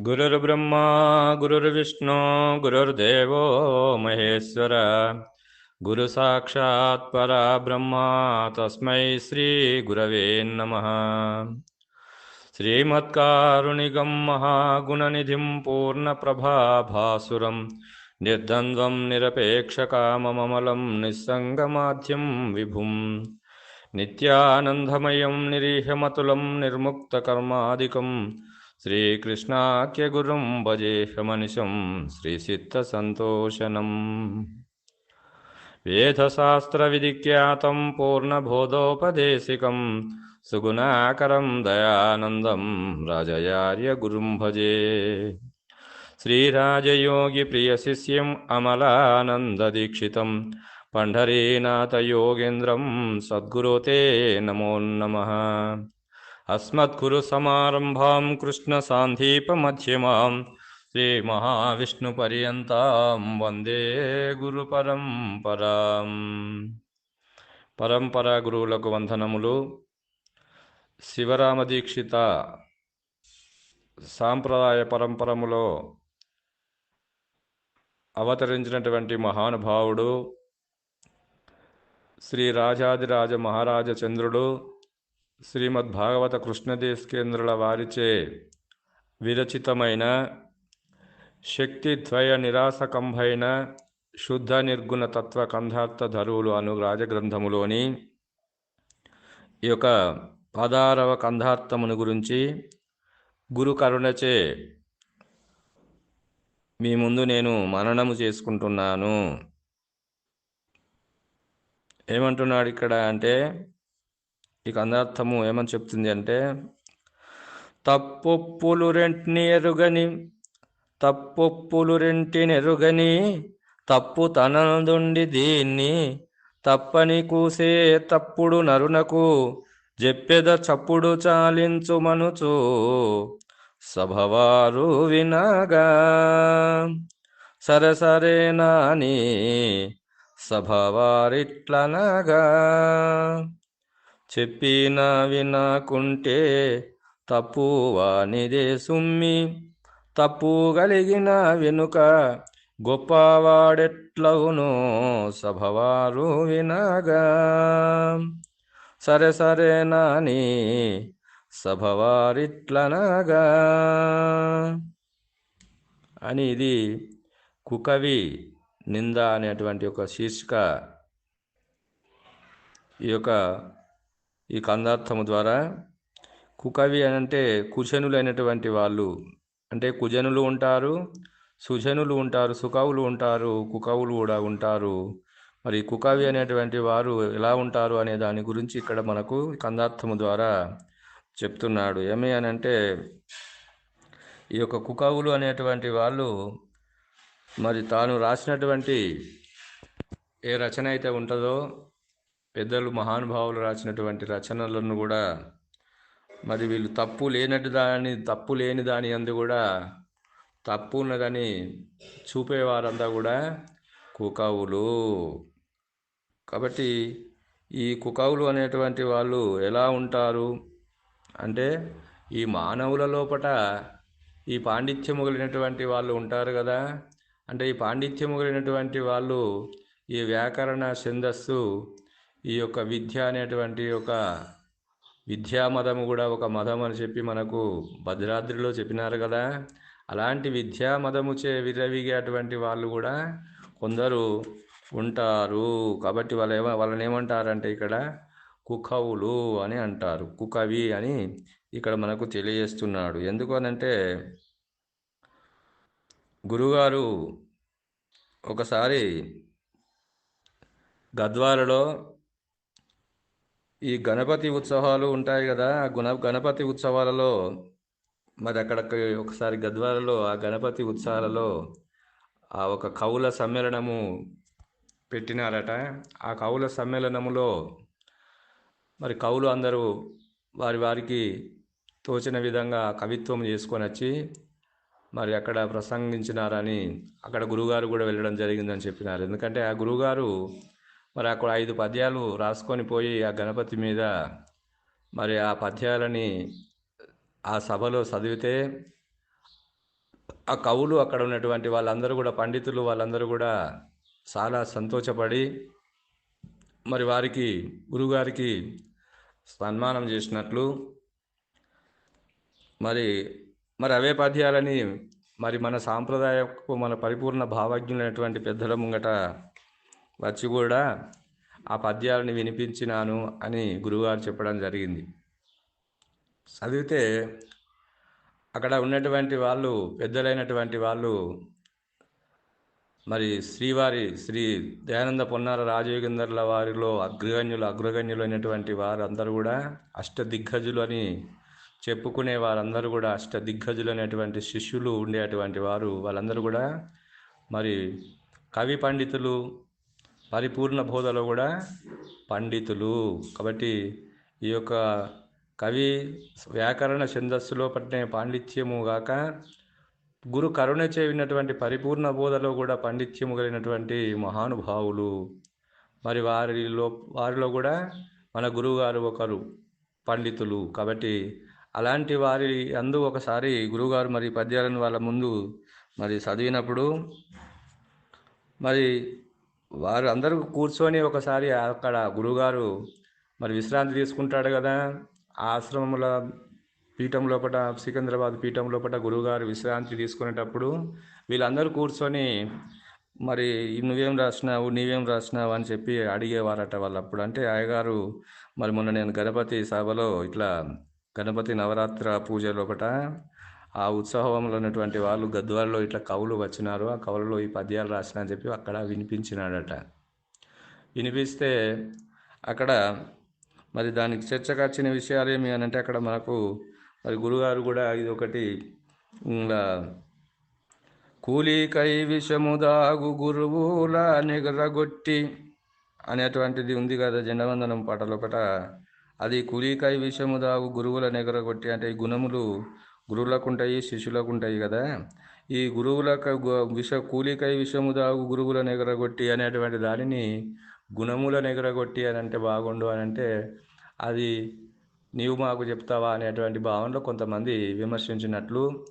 गुरुर्ब्रह्मा गुरुर्विष्णु गुरुर्देवो महेश्वर। गुरुसाक्षात् परा ब्रह्मा तस्मै श्रीगुरवे नमः। श्रीमत्कारुणिकं महागुणनिधिं पूर्णप्रभाभासुरं निर्द्वन्द्वं निरपेक्षकामममलं निस्सङ्गमाध्यं विभुं। नित्यानन्दमयं निरीहमतुलं निर्मुक्तकर्मादिकम् श्रीकृष्णाख्यगुरुं भजेहमनिशं श्रीसिद्धसन्तोषनम्। वेदशास्त्रविधिख्यातं पूर्णबोधोपदेशिकं सुगुणाकरं दयानन्दं राजयार्यगुरुं भजे। श्रीराजयोगिप्रियशिष्यम् अमलानन्ददीक्षितं पण्ढरीनाथयोगेन्द्रं सद्गुरो ते नमो नमः। అస్మద్గురుసమారంభాం కృష్ణసాంధీపమ్యమాం శ్రీమహావిష్ణుపర్యంతం వందే గురు పరంపరాం. పరంపరా గురువులకు వందనములు. శివరామదీక్షిత సాంప్రదాయ పరంపరములో అవతరించినటువంటి మహానుభావుడు శ్రీ రాజాదిరాజ మహారాజ చంద్రుడు శ్రీమద్ భాగవత కృష్ణదేశకేంద్రుల వారిచే విరచితమైన శక్తిద్వయ నిరాసకంభైన శుద్ధ నిర్గుణ తత్వ కంధార్థ ధరువులు అను రాజగ్రంథములోని ఈ యొక్క పదారవ కంధార్థమును గురించి గురు కరుణచే మీ ముందు నేను మననము చేసుకుంటున్నాను. ఏమంటున్నాడు ఇక్కడ అంటే ఈ అనర్థము ఏమని చెప్తుంది అంటే తప్పొప్పులు రెంటిని ఎరుగని తప్పొప్పులు రెంటిని ఎరుగని తప్పు తనందుండి దీన్ని తప్పని కూసే తప్పుడు నరునకు చెప్పెద చప్పుడు చాలించుమనుచు సభవారు వినగా సరే సరే నాని సభవారిట్లనగా. చెప్పిన వినకుంటే తప్పు వానిదే సుమ్మి. తప్పు కలిగిన వెనుక గొప్పవాడెట్లవును సభవారు వినగా. సరే సరే నాని సభవారిట్లనగా. అని ఇది కుకవి నింద అనేటువంటి ఒక శీర్షిక. ఈ యొక్క ఈ కందార్థము ద్వారా కుకవి అని అంటే కుశనులైనటువంటి వాళ్ళు. అంటే కుజనులు ఉంటారు సుజనులు ఉంటారు సుకవులు ఉంటారు కుకవులు కూడా ఉంటారు. మరి కుకవి అనేటువంటి వారు ఎలా ఉంటారు అనే దాని గురించి ఇక్కడ మనకు కందార్థము ద్వారా చెప్తున్నాడు. ఏమి అని అంటే ఈ యొక్క కుకవులు అనేటువంటి వాళ్ళు మరి తాను రాసినటువంటి ఏ రచన అయితే ఉంటుందో పెద్దలు మహానుభావులు రాసినటువంటి రచనలను కూడా మరి వీళ్ళు తప్పు లేనట్టు దాని తప్పు లేని దాని అందు కూడా తప్పు ఉన్నదని చూపేవారంతా కూడా కుకవులు. కాబట్టి ఈ కుకవులు అనేటువంటి వాళ్ళు ఎలా ఉంటారు అంటే ఈ మానవుల లోపట ఈ పాండిత్యము కలిగినటువంటి వాళ్ళు ఉంటారు కదా. అంటే ఈ పాండిత్యము కలిగినటువంటి వాళ్ళు ఈ వ్యాకరణ ఛందస్సు ఈ యొక్క విద్య అనేటువంటి ఒక విద్యా మదము కూడా ఒక మతం అని చెప్పి మనకు భద్రాద్రిలో చెప్పినారు కదా. అలాంటి విద్యా మదము చే విరవిగేటువంటి వాళ్ళు కూడా కొందరు ఉంటారు. కాబట్టి వాళ్ళు ఏమ వాళ్ళని ఏమంటారంటే ఇక్కడ కుకవులు అని అంటారు. కుకవి అని ఇక్కడ మనకు తెలియజేస్తున్నాడు. ఎందుకు అనంటే గురుగారు ఒకసారి గద్వాలలో ఈ గణపతి ఉత్సవాలు ఉంటాయి కదా ఆ గుణ గణపతి ఉత్సవాలలో మరి అక్కడికి ఒకసారి గద్వాలలో ఆ గణపతి ఉత్సవాలలో ఆ ఒక కవుల సమ్మేళనము పెట్టినారట. ఆ కవుల సమ్మేళనములో మరి కవులు అందరూ వారి వారికి తోచిన విధంగా కవిత్వం చేసుకొని వచ్చి మరి అక్కడ ప్రసంగించినారని అక్కడ గురుగారు కూడా వెళ్ళడం జరిగిందని చెప్పినారు. ఎందుకంటే ఆ గురుగారు మరి అక్కడ ఐదు పద్యాలు రాసుకొని పోయి ఆ గణపతి మీద మరి ఆ పద్యాలని ఆ సభలో చదివితే ఆ కవులు అక్కడ ఉన్నటువంటి వాళ్ళందరూ కూడా పండితులు వాళ్ళందరూ కూడా చాలా సంతోషపడి మరి వారికి గురుగారికి సన్మానం చేసినట్లు మరి మరి అవే పద్యాలని మరి మన సాంప్రదాయకు మన పరిపూర్ణ భావజ్ఞులైనటువంటి పెద్దల ముంగట వచ్చి కూడా ఆ పద్యాలని వినిపించినాను అని గురువుగారు చెప్పడం జరిగింది. చదివితే అక్కడ ఉన్నటువంటి వాళ్ళు పెద్దలైనటువంటి వాళ్ళు మరి శ్రీవారి శ్రీ దయానంద పొన్నార రాజయోగేందర్ల వారిలో అగ్రగణ్యులు అగ్రగణ్యులు అయినటువంటి వారందరూ కూడా అష్టదిగ్గజులు అని చెప్పుకునే వారందరూ కూడా అష్టదిగ్గజులు అనేటువంటి శిష్యులు ఉండేటువంటి వారు. వాళ్ళందరూ కూడా మరి కవి పండితులు పరిపూర్ణ బోధలో కూడా పండితులు. కాబట్టి ఈ యొక్క కవి వ్యాకరణ ఛందస్సులో పట్టిన పాండిత్యము గాక గురు కరుణ చేవినటువంటి పరిపూర్ణ బోధలో కూడా పాండిత్యము కలిగినటువంటి మహానుభావులు. మరి వారిలో వారిలో కూడా మన గురువుగారు ఒకరు పండితులు. కాబట్టి అలాంటి వారి అందు ఒకసారి గురువుగారు మరి పద్యాలను వాళ్ళ ముందు మరి చదివినప్పుడు మరి వారు అందరూ కూర్చొని ఒకసారి అక్కడ గురువుగారు మరి విశ్రాంతి తీసుకుంటాడు కదా. ఆశ్రమముల పీఠం లోపల సికింద్రాబాద్ పీఠం లోపల గురువుగారు విశ్రాంతి తీసుకునేటప్పుడు వీళ్ళందరూ కూర్చొని మరి నువ్వేం రాసినావు నీవేం రాసినావు అని చెప్పి అడిగేవారట వాళ్ళు అప్పుడు అంటే అయ్యగారు మరి మొన్న నేను గణపతి సభలో ఇట్లా గణపతి నవరాత్ర పూజ లోపల ఆ ఉత్సవంలో ఉన్నటువంటి వాళ్ళు గద్వాల్లో ఇట్లా కవులు వచ్చినారు. ఆ కవులలో ఈ పద్యాలు రాసిన అని చెప్పి అక్కడ వినిపించినాడట. వినిపిస్తే అక్కడ మరి దానికి చర్చకు వచ్చిన విషయాలు ఏమి అని అంటే అక్కడ మనకు మరి గురుగారు కూడా ఇది ఒకటి ఇంకా కూలీకై విషముదాగు గురువుల నిగరగొట్టి అనేటువంటిది ఉంది కదా జెండవందనం పాట ఒకట. అది కూలీకై విషయము దాగు గురువుల నిగరగొట్టి అంటే ఈ గుణములు గురువులకు ఉంటాయి శిష్యులకు ఉంటాయి కదా. ఈ గురువులకు విష కూలికై విషము దాగు గురువుల ఎగరగొట్టి అనేటువంటి దానిని గుణముల ఎగరగొట్టి అని అంటే బాగుండు అని అంటే అది నీవు మాకు చెప్తావా అనేటువంటి భావనలో కొంతమంది విమర్శించినట్లు.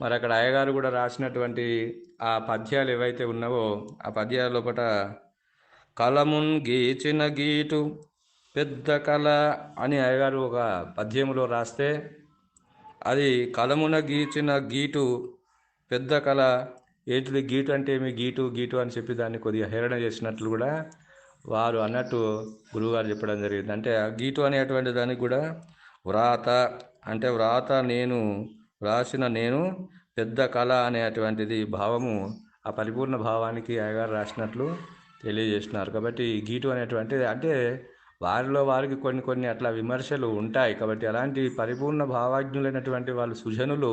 మరి అక్కడ అయ్యగారు కూడా రాసినటువంటి ఆ పద్యాలు ఏవైతే ఉన్నావో ఆ పద్యాల లోపల కలమున్ గీచిన గీటు పెద్ద కళ అని అయ్యగారు ఒక పద్యములో రాస్తే అది కలమున గీచిన గీటు పెద్ద కళ ఏంటిది గీటు అంటే ఏమి? గీటు గీటు అని చెప్పి దాన్ని కొద్దిగా హేరణ చేసినట్లు కూడా వారు అన్నట్టు గురువుగారు చెప్పడం జరిగింది. అంటే ఆ గీటు అనేటువంటి దానికి కూడా వ్రాత అంటే వ్రాత నేను వ్రాసిన నేను పెద్ద కళ అనేటువంటిది భావము ఆ పరిపూర్ణ భావానికి అయ్యగారు రాసినట్లు తెలియజేసినారు కాబట్టి గీటు అనేటువంటిది అంటే వారిలో వారికి కొన్ని కొన్ని అట్లా విమర్శలు ఉంటాయి. కాబట్టి అలాంటి పరిపూర్ణ భావాజ్ఞులైనటువంటి వాళ్ళు సుజనులు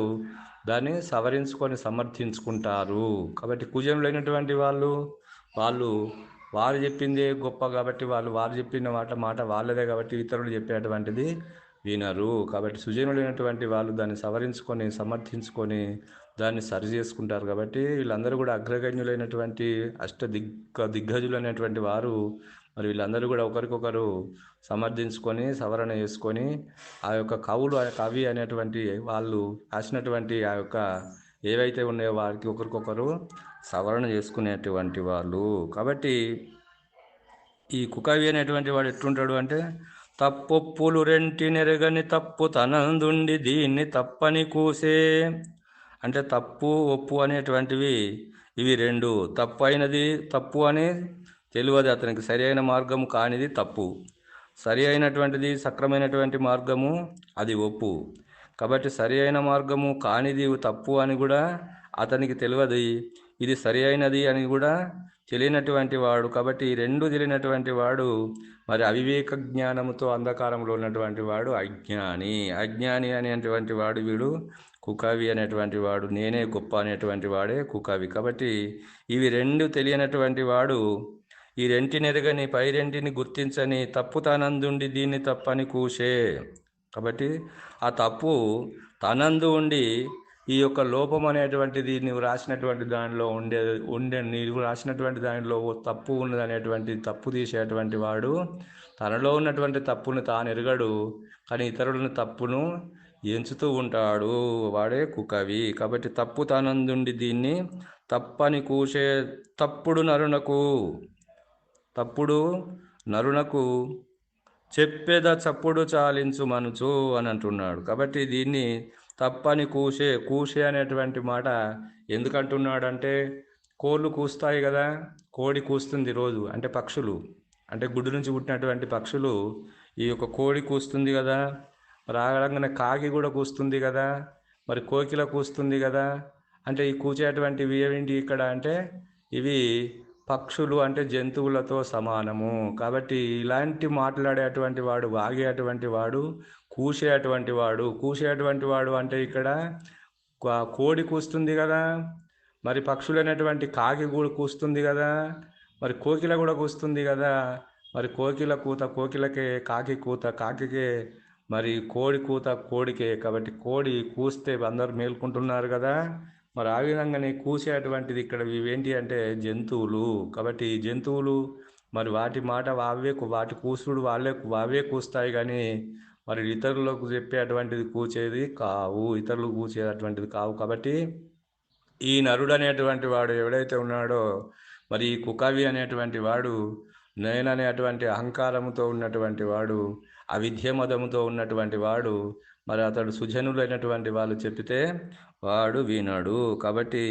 దాన్ని సవరించుకొని సమర్థించుకుంటారు. కాబట్టి కుజనులైనటువంటి వాళ్ళు వాళ్ళు వారు చెప్పిందే గొప్ప కాబట్టి వాళ్ళు వారు చెప్పిన మాట మాట వాళ్ళదే కాబట్టి ఇతరులు చెప్పేటువంటిది వినరు. కాబట్టి సుజనులైనటువంటి వాళ్ళు దాన్ని సవరించుకొని సమర్థించుకొని దాన్ని సరి చేసుకుంటారు. కాబట్టి వీళ్ళందరూ కూడా అగ్రగణ్యులైనటువంటి అష్ట దిగ్గ దిగ్గజులు అనేటువంటి వారు మరి వీళ్ళందరూ కూడా ఒకరికొకరు సమర్థించుకొని సవరణ చేసుకొని ఆ యొక్క కవులు ఆ కవి అనేటువంటి వాళ్ళు రాసినటువంటి ఆ యొక్క ఏవైతే ఉన్నాయో వారికి ఒకరికొకరు సవరణ చేసుకునేటువంటి వాళ్ళు. కాబట్టి ఈ కుకవి అనేటువంటి వాడు ఎట్లుంటాడు అంటే తప్పొప్పులు రెంటి నెరగని తప్పు తనందుండి దీన్ని తప్పని కూసే అంటే తప్పు ఒప్పు అనేటువంటివి ఇవి రెండు. తప్పు అయినది తప్పు అని తెలియదు అతనికి సరి అయిన కానిది తప్పు. సరి అయినటువంటిది సక్రమైనటువంటి మార్గము అది ఒప్పు. కాబట్టి సరి అయిన మార్గము కానిది తప్పు అని కూడా అతనికి తెలియదు. ఇది సరి అయినది అని కూడా తెలియనటువంటి వాడు. కాబట్టి ఈ రెండు తెలియనటువంటి వాడు మరి అవివేక జ్ఞానముతో అంధకారంలో ఉన్నటువంటి వాడు అజ్ఞాని. అజ్ఞాని అనేటువంటి వాడు వీడు కుకవి అనేటువంటి వాడు. నేనే గొప్ప అనేటువంటి వాడే కుకవి. కాబట్టి ఇవి రెండు తెలియనటువంటి వాడు ఈ రెంటినెరగని పై రెంటిని గుర్తించని తప్పు తానందుండి దీన్ని తప్పని కూసే. కాబట్టి ఆ తప్పు తనందు ఉండి ఈ యొక్క లోపం అనేటువంటిది నువ్వు రాసినటువంటి దానిలో ఉండే ఉండే నీవు రాసినటువంటి దానిలో ఓ తప్పు ఉన్నది అనేటువంటి తప్పు తీసేటువంటి వాడు తనలో ఉన్నటువంటి తప్పును తాను ఎరగడు కానీ ఇతరులను తప్పును ఎంచుతూ ఉంటాడు. వాడే కుకవి. కాబట్టి తప్పు తనందుండి దీన్ని తప్పని కూసే తప్పుడు నరునకు తప్పుడు నరునకు చెప్పేద చప్పుడు చాలించు మనుచు అని అంటున్నాడు. కాబట్టి దీన్ని తప్పని కూసే కూసే అనేటువంటి మాట ఎందుకంటున్నాడంటే కోళ్ళు కూస్తాయి కదా కోడి కూస్తుంది రోజు. అంటే పక్షులు అంటే గుడ్డు నుంచి పుట్టినటువంటి పక్షులు ఈ యొక్క కోడి కూస్తుంది కదా రాగలంగానే కాకి కూడా కూస్తుంది కదా మరి కోకిల కూస్తుంది కదా అంటే ఈ కూచేటువంటివి ఏమిటి ఇక్కడ అంటే ఇవి పక్షులు అంటే జంతువులతో సమానము. కాబట్టి ఇలాంటి మాట్లాడేటువంటి వాడు వాగేటువంటి వాడు కూసేటువంటి వాడు కూసేటువంటి వాడు అంటే ఇక్కడ కోడి కూస్తుంది కదా. మరి పక్షులైనటువంటి కాకి కూడా కూస్తుంది కదా. మరి కోకిల కూడా కూస్తుంది కదా. మరి కోకిల కూత కోకిలకే కాకి కూత కాకికే మరి కోడి కూత కోడికే. కాబట్టి కోడి కూస్తే అందరూ మేల్కుంటున్నారు కదా. మరి ఆ విధంగానే కూసేటువంటిది ఇక్కడ ఇవేంటి అంటే జంతువులు. కాబట్టి జంతువులు మరి వాటి మాట వావే వాటి కూసుడు వాళ్ళే వావే కూస్తాయి కానీ మరి ఇతరులకు చెప్పేటువంటిది కూచేది కావు. ఇతరులకు కూచేటువంటిది కావు. కాబట్టి ఈ నరుడు అనేటువంటి వాడు ఎవడైతే ఉన్నాడో మరి ఈ కుకవి అనేటువంటి వాడు నేననేటువంటి అహంకారముతో ఉన్నటువంటి వాడు అవిద్యమదముతో ఉన్నటువంటి వాడు మరి అతడు సుజనులైనటువంటి వాళ్ళు చెప్తే వాడు వినడు కాబట్టి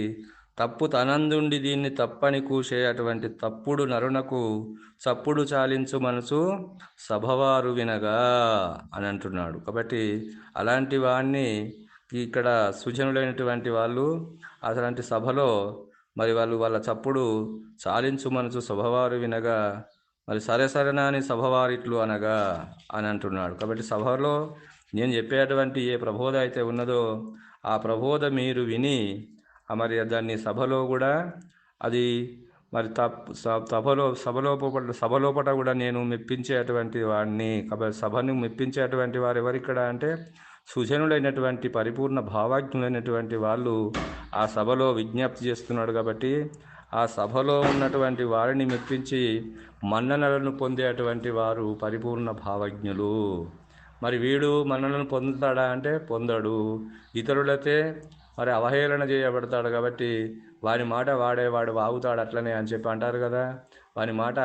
తప్పు తనందుండి దీన్ని తప్పని కూసే అటువంటి తప్పుడు నరునకు చప్పుడు చాలించు మనసు సభవారు వినగా అని అంటున్నాడు. కాబట్టి అలాంటి వాణ్ణి ఇక్కడ సుజనులైనటువంటి వాళ్ళు అలాంటి సభలో మరి వాళ్ళు వాళ్ళ చప్పుడు చాలించు మనసు సభవారు వినగా మరి సరే సరేనా అని సభవారిట్లు అనగా అని అంటున్నాడు. కాబట్టి సభలో నేను చెప్పేటువంటి ఏ ప్రబోధ అయితే ఉన్నదో ఆ ప్రబోధ మీరు విని మరి దాన్ని సభలో కూడా అది మరి తప్ స- సభలో సభలోపట సభలోపట కూడా నేను మెప్పించేటువంటి వాడిని కాబట్టి సభను మెప్పించేటువంటి వారు ఎవరిక్కడ అంటే సుజనులైనటువంటి పరిపూర్ణ భావాజ్ఞులైనటువంటి వాళ్ళు ఆ సభలో విజ్ఞప్తి చేస్తున్నాడు కాబట్టి ఆ సభలో ఉన్నటువంటి వారిని మెప్పించి మన్ననలను పొందేటువంటి వారు పరిపూర్ణ భావజ్ఞులు. మరి వీడు మన్ననలను పొందుతాడా అంటే పొందడు. ఇతరులైతే మరి అవహేళన చేయబడతాడు కాబట్టి వారి మాట వాడే వాడు వాగుతాడు అట్లనే అని చెప్పి అంటారు కదా. వాని మాట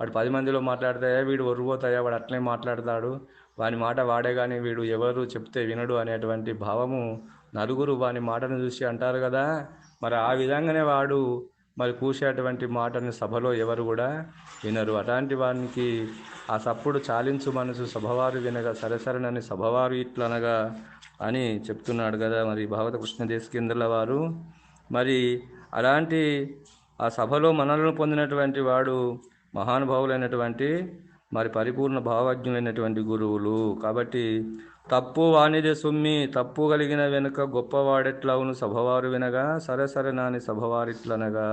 వాడు పది మందిలో మాట్లాడితే వీడు ఒర్రుపోతాయా వాడు అట్లనే మాట్లాడతాడు. వాని మాట వాడే కానీ వీడు ఎవరు చెప్తే వినడు అనేటువంటి భావము నలుగురు వాని మాటను చూసి అంటారు కదా. మరి ఆ విధంగానే వాడు మరి కూసేటువంటి మాటని సభలో ఎవరు కూడా వినరు. అలాంటి వానికి ఆ సప్పుడు చాలించు మనసు సభవారు వినగా సరసరనని సభవారు ఇట్లనగా అని చెప్తున్నాడు కదా మరి భాగవత కృష్ణదేశకేంద్రుల వారు. మరి అలాంటి ఆ సభలో మనలను పొందినటువంటి వాడు మహానుభావులైనటువంటి మరి పరిపూర్ణ భావజ్ఞులైనటువంటి గురువులు. కాబట్టి తప్పు వానిదే సుమ్మి తప్పు కలిగిన వెనుక గొప్పవాడెట్లవును సభవారు వినగా సరే సరే నాని సభవారిట్లనగా.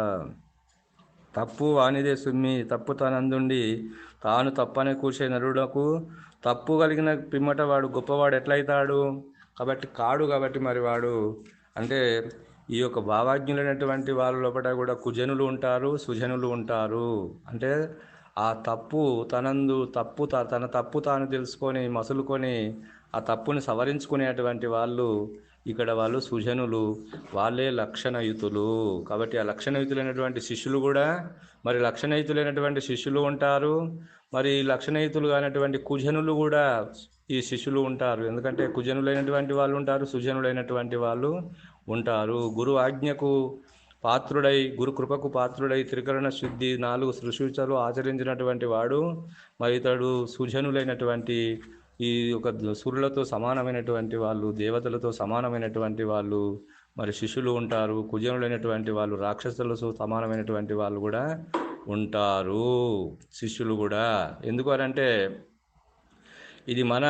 తప్పు వానిదే సుమ్మి తప్పు తనందుండి తాను తప్పని కూర్చే నరుడకు తప్పు కలిగిన పిమ్మట వాడు గొప్పవాడు ఎట్లయితాడు కాబట్టి కాడు కాబట్టి మరి వాడు. అంటే ఈ యొక్క భావాజ్ఞులైనటువంటి వాళ్ళ లోపల కూడా కుజనులు ఉంటారు సుజనులు ఉంటారు. అంటే ఆ తప్పు తనందు తప్పు తన తప్పు తాను తెలుసుకొని మసులుకొని ఆ తప్పుని సవరించుకునేటువంటి వాళ్ళు ఇక్కడ వాళ్ళు సుజనులు వాళ్ళే లక్షణయుతులు. కాబట్టి ఆ లక్షణయుతులైనటువంటి శిష్యులు కూడా మరి లక్షణయుతులైనటువంటి శిష్యులు ఉంటారు. మరి లక్షణయుతులు కానటువంటి కుజనులు కూడా ఈ శిష్యులు ఉంటారు. ఎందుకంటే కుజనులైనటువంటి వాళ్ళు ఉంటారు సుజనులైనటువంటి వాళ్ళు ఉంటారు. గురు ఆజ్ఞకు పాత్రుడై గురుకృపకు పాత్రుడై త్రికరణ శుద్ధి నాలుగు సృశూచలు ఆచరించినటువంటి వాడు మరి ఇతడు సుజనులైనటువంటి ఈ ఒక సురులతో సమానమైనటువంటి వాళ్ళు దేవతలతో సమానమైనటువంటి వాళ్ళు మరి శిష్యులు ఉంటారు కుజనులైనటువంటి వాళ్ళు రాక్షసులతో సమానమైనటువంటి వాళ్ళు కూడా ఉంటారు శిష్యులు కూడా. ఎందుకు అంటే ఇది మన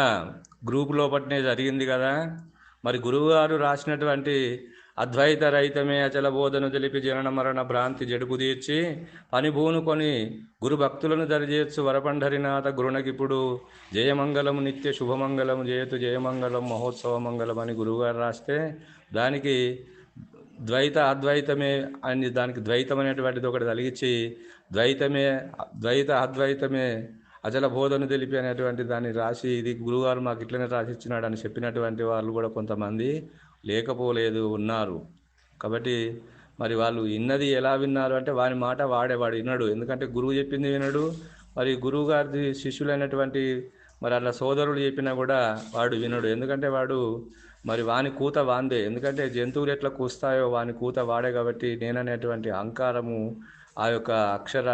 గ్రూప్ లోపట్నే జరిగింది కదా. మరి గురువుగారు రాసినటువంటి అద్వైత రహితమే అచల బోధను తెలిపి జనన మరణ భ్రాంతి జడుపు తీర్చి పని భూనుకొని గురు భక్తులను దరిచేర్చు వరపండరినాథ గురునకిప్పుడు జయమంగళము నిత్య శుభమంగళము జయతు జయమంగళం మహోత్సవ మంగళం అని గురువుగారు రాస్తే దానికి ద్వైత అద్వైతమే అని దానికి ద్వైతం అనేటువంటిది ఒకటి తలిగించి ద్వైతమే ద్వైత అద్వైతమే అచల బోధను తెలిపి అనేటువంటి దాన్ని రాసి ఇది గురుగారు మాకు ఇట్లనే రాసిచ్చినాడు అని చెప్పినటువంటి వాళ్ళు కూడా కొంతమంది లేకపోలేదు ఉన్నారు. కాబట్టి మరి వాళ్ళు విన్నది ఎలా విన్నారు అంటే వాని మాట వాడేవాడు వినడు ఎందుకంటే గురువు చెప్పింది వినడు. మరి గురువు గారి శిష్యులైనటువంటి మరి అలా సోదరులు చెప్పినా కూడా వాడు వినడు. ఎందుకంటే వాడు మరి వాని కూత వాందే. ఎందుకంటే జంతువులు ఎట్లా కూస్తాయో వాని కూత వాడే కాబట్టి నేననేటువంటి అహంకారము ఆ యొక్క అక్షర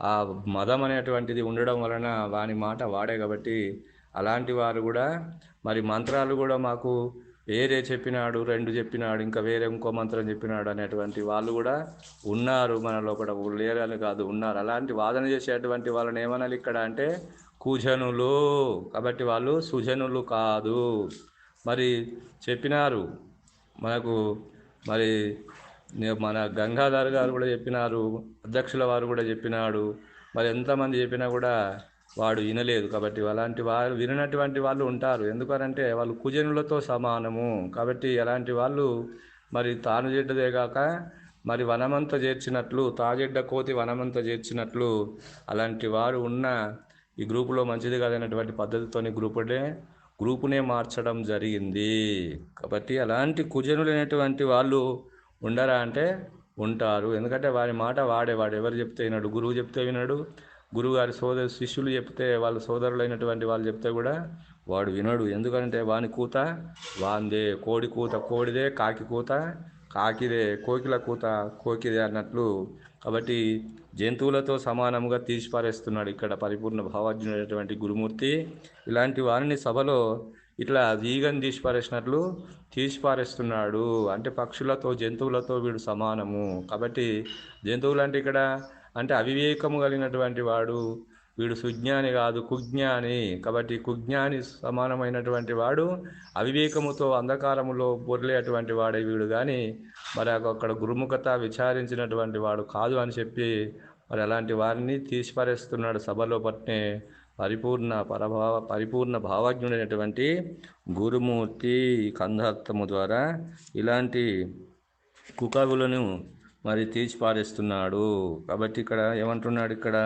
ఆ మదం అనేటువంటిది ఉండడం వలన వాని మాట వాడే కాబట్టి అలాంటి వారు కూడా మరి మంత్రాలు కూడా మాకు వేరే చెప్పినాడు రెండు చెప్పినాడు ఇంకా వేరే ఇంకో మంత్రం చెప్పినాడు అనేటువంటి వాళ్ళు కూడా ఉన్నారు మన లోపల. లేరని కాదు ఉన్నారు. అలాంటి వాదన చేసేటువంటి వాళ్ళని ఏమనాలి ఇక్కడ అంటే కుజనులు. కాబట్టి వాళ్ళు సుజనులు కాదు. మరి చెప్పినారు. మనకు మరి మన గంగాధర్ గారు కూడా చెప్పినారు అధ్యక్షుల వారు కూడా చెప్పినాడు. మరి ఎంతమంది చెప్పినా కూడా వాడు వినలేదు. కాబట్టి అలాంటి వారు విననటువంటి వాళ్ళు ఉంటారు. ఎందుకనంటే వాళ్ళు కుజనులతో సమానము. కాబట్టి అలాంటి వాళ్ళు మరి తాను చెడ్డదే కాక మరి వనమంత చేర్చినట్లు తాజెడ్డ కోతి వనమంత చేర్చినట్లు అలాంటి వారు ఉన్న ఈ గ్రూపులో మంచిది కాదనేటువంటి పద్ధతితోని గ్రూపుడే గ్రూపునే మార్చడం జరిగింది. కాబట్టి అలాంటి కుజనులైనటువంటి వాళ్ళు ఉండరా అంటే ఉంటారు. ఎందుకంటే వారి మాట వాడేవాడు ఎవరు చెప్తే వినడు గురువు చెప్తే వినడు గురువుగారి సోదరు సోదర శిష్యులు చెప్తే వాళ్ళ సోదరులైనటువంటి వాళ్ళు చెప్తే కూడా వాడు వినడు. ఎందుకంటే వాని కూత వాందే. కోడి కూత కోడిదే కాకి కూత కాకిదే. కోకిల కూత కోకిదే అన్నట్లు. కాబట్టి జంతువులతో సమానంగా తీసిపారేస్తున్నాడు ఇక్కడ పరిపూర్ణ భావాజ్ఞుడైనటువంటి గురుమూర్తి. ఇలాంటి వారిని సభలో ఇట్లా వీగన్ తీసిపారేసినట్లు తీసిపారేస్తున్నాడు. అంటే పక్షులతో జంతువులతో వీడు సమానము. కాబట్టి జంతువులు అంటే ఇక్కడ అంటే అవివేకము కలిగినటువంటి వాడు వీడు సుజ్ఞాని కాదు కుజ్ఞాని. కాబట్టి కుజ్ఞాని సమానమైనటువంటి వాడు అవివేకముతో అంధకారములో బొర్లేటువంటి వాడే వీడు కానీ మరి అక్కడ గురుముఖత విచారించినటువంటి వాడు కాదు అని చెప్పి మరి అలాంటి వారిని తీసిపారేస్తున్నాడు సభలో పట్నే పరిపూర్ణ పరభావ పరిపూర్ణ భావజ్ఞుడైనటువంటి గురుమూర్తి కంధార్థము ద్వారా. ఇలాంటి కుకవులను మరి తీసిపారేస్తున్నాడు కాబట్టి ఇక్కడ ఏమంటున్నాడు ఇక్కడ?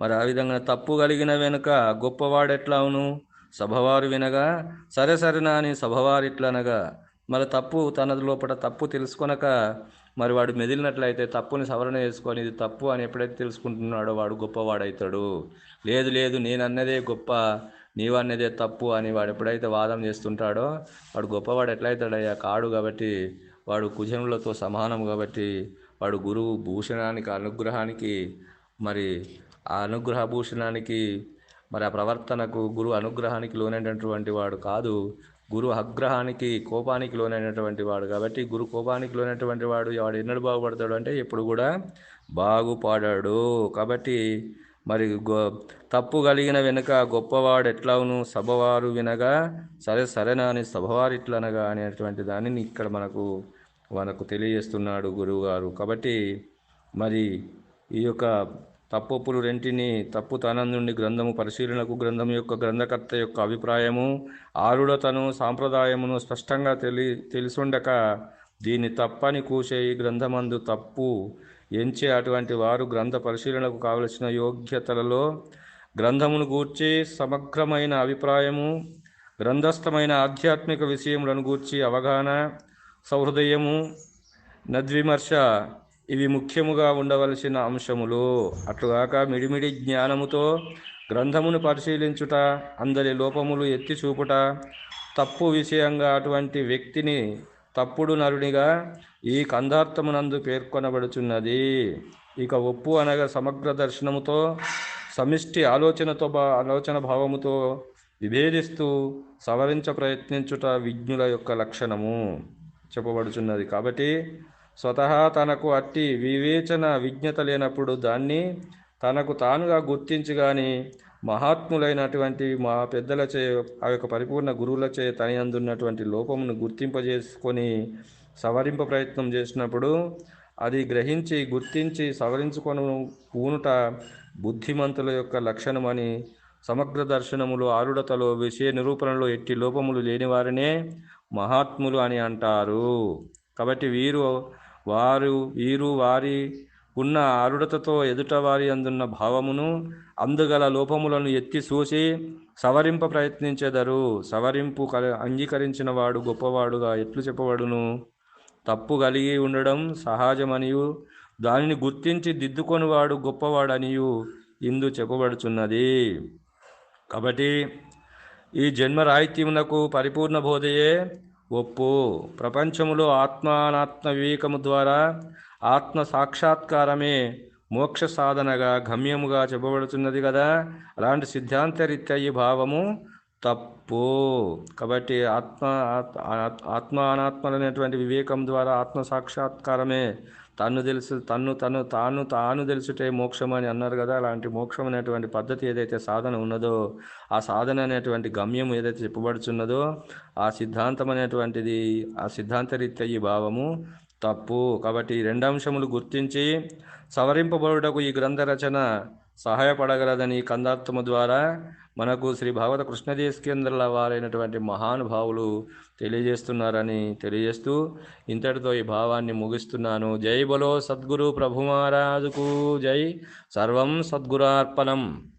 మరి ఆ విధంగా తప్పు కలిగిన వెనుక గొప్పవాడు ఎట్లా అవును సభవారు వినగా సరే సరేనా అని సభవారు ఇట్లనగా మరి తప్పు తన లోపల తప్పు తెలుసుకొనక మరి వాడు మెదిలినట్లయితే తప్పుని సవరణ చేసుకొని ఇది తప్పు అని ఎప్పుడైతే తెలుసుకుంటున్నాడో వాడు గొప్పవాడవుతాడు లేదు లేదు నేను అన్నదే గొప్ప నీవు అన్నదే తప్పు అని వాడు ఎప్పుడైతే వాదం చేస్తుంటాడో వాడు గొప్పవాడు ఎట్లయితాడయ్యా? కాడు కాబట్టి వాడు కుజనులతో సమానం కాబట్టి వాడు గురువు భూషణానికి అనుగ్రహానికి మరి ఆ అనుగ్రహ భూషణానికి మరి ఆ ప్రవర్తనకు గురు అనుగ్రహానికి లోనైనటువంటి వాడు కాదు. గురు అగ్రహానికి కోపానికి లోనైనటువంటి వాడు కాబట్టి గురు కోపానికి లోనైనటువంటి వాడు వాడు ఎన్నడు బాగుపడతాడు అంటే ఎప్పుడు కూడా బాగుపడాడు. కాబట్టి మరి గో తప్పు కలిగిన వెనుక గొప్పవాడు ఎట్లావును? సభవారు వినగా సరే సరేనా అని సభవారు ఇట్లనగా అనేటువంటి దానిని ఇక్కడ మనకు మనకు తెలియజేస్తున్నాడు గురువుగారు. కాబట్టి మరి ఈ యొక్క తప్పొప్పులు రెంటిని తప్పుతనం నుండి గ్రంథము పరిశీలనకు గ్రంథం యొక్క గ్రంథకర్త యొక్క అభిప్రాయము ఆరుడతను సాంప్రదాయమును స్పష్టంగా తెలి తెలిసుండక దీన్ని తప్పని కూసే ఈ గ్రంథమందు తప్పు ఎంచే అటువంటి వారు గ్రంథ పరిశీలనకు కావలసిన యోగ్యతలలో గ్రంథమును గూర్చి సమగ్రమైన అభిప్రాయము గ్రంథస్థమైన ఆధ్యాత్మిక విషయములను గూర్చి అవగాహన సౌహృదయము నద్విమర్శ ఇవి ముఖ్యముగా ఉండవలసిన అంశములు. అట్లుగాక మిడిమిడి జ్ఞానముతో గ్రంథమును పరిశీలించుట అందరి లోపములు ఎత్తి చూపుట తప్పు విషయంగా అటువంటి వ్యక్తిని తప్పుడు నరునిగా ఈ కందార్థమునందు పేర్కొనబడుచున్నది. ఇక ఒప్పు అనగా సమగ్ర దర్శనముతో సమిష్టి ఆలోచనతో బా ఆలోచన భావముతో విభేదిస్తూ సవరించ ప్రయత్నించుట విజ్ఞుల యొక్క లక్షణము. చెప్పబడుచున్నది. కాబట్టి స్వతహా తనకు అట్టి వివేచన విజ్ఞత లేనప్పుడు దాన్ని తనకు తానుగా గుర్తించి కానీ మహాత్ములైనటువంటి మా పెద్దలచే ఆ యొక్క పరిపూర్ణ గురువులచే తని అందున్నటువంటి లోపమును గుర్తింపజేసుకొని సవరింప ప్రయత్నం చేసినప్పుడు అది గ్రహించి గుర్తించి సవరించుకొని పూనుట బుద్ధిమంతుల యొక్క లక్షణమని సమగ్ర దర్శనములు ఆరుడతలో విషయ నిరూపణలో ఎట్టి లోపములు లేని వారినే మహాత్ములు అని అంటారు. కాబట్టి వీరు వారు వీరు వారి ఉన్న ఆరుడతతో ఎదుటవారి అందున్న భావమును అందుగల లోపములను ఎత్తి చూసి సవరింప ప్రయత్నించెదరు. సవరింపు కల అంగీకరించిన వాడు గొప్పవాడుగా ఎట్లు చెప్పబడును? తప్పు కలిగి ఉండడం సహజమనియు. దానిని గుర్తించి దిద్దుకొనివాడు గొప్పవాడనియు. ఇందు చెప్పబడుచున్నది. కాబట్టి ఈ జన్మ రాహిత్యమునకు పరిపూర్ణ బోధయే ఒప్పు. ప్రపంచములో ఆత్మానాత్మ వివేకము ద్వారా ఆత్మ సాక్షాత్కారమే మోక్ష సాధనగా గమ్యముగా చెప్పబడుతున్నది కదా. అలాంటి సిద్ధాంతరీత్యా ఈ భావము తప్పు. కాబట్టి ఆత్మ ఆత్మ అనాత్మలనేటువంటి వివేకం ద్వారా ఆత్మ సాక్షాత్కారమే తన్ను తెలుసు తన్ను తను తాను తాను తెలుసుటే మోక్షం అని అన్నారు కదా. అలాంటి మోక్షం అనేటువంటి పద్ధతి ఏదైతే సాధన ఉన్నదో ఆ సాధన అనేటువంటి గమ్యం ఏదైతే చెప్పబడుచున్నదో ఆ సిద్ధాంతం అనేటువంటిది ఆ సిద్ధాంతరీత్యా ఈ భావము తప్పు. కాబట్టి ఈ రెండు అంశములు గుర్తించి సవరింపబడుటకు ఈ గ్రంథ రచన సహాయపడగలదని ఈ కందార్థము ద్వారా మనకు శ్రీ భాగవత కృష్ణదేశకేంద్రుల వారైనటువంటి మహానుభావులు తెలియజేస్తున్నారని తెలియజేస్తూ ఇంతటితో ఈ భావాన్ని ముగిస్తున్నాను. జై బలో సద్గురు ప్రభు మహారాజుకు జై. సర్వం సద్గురార్పణం.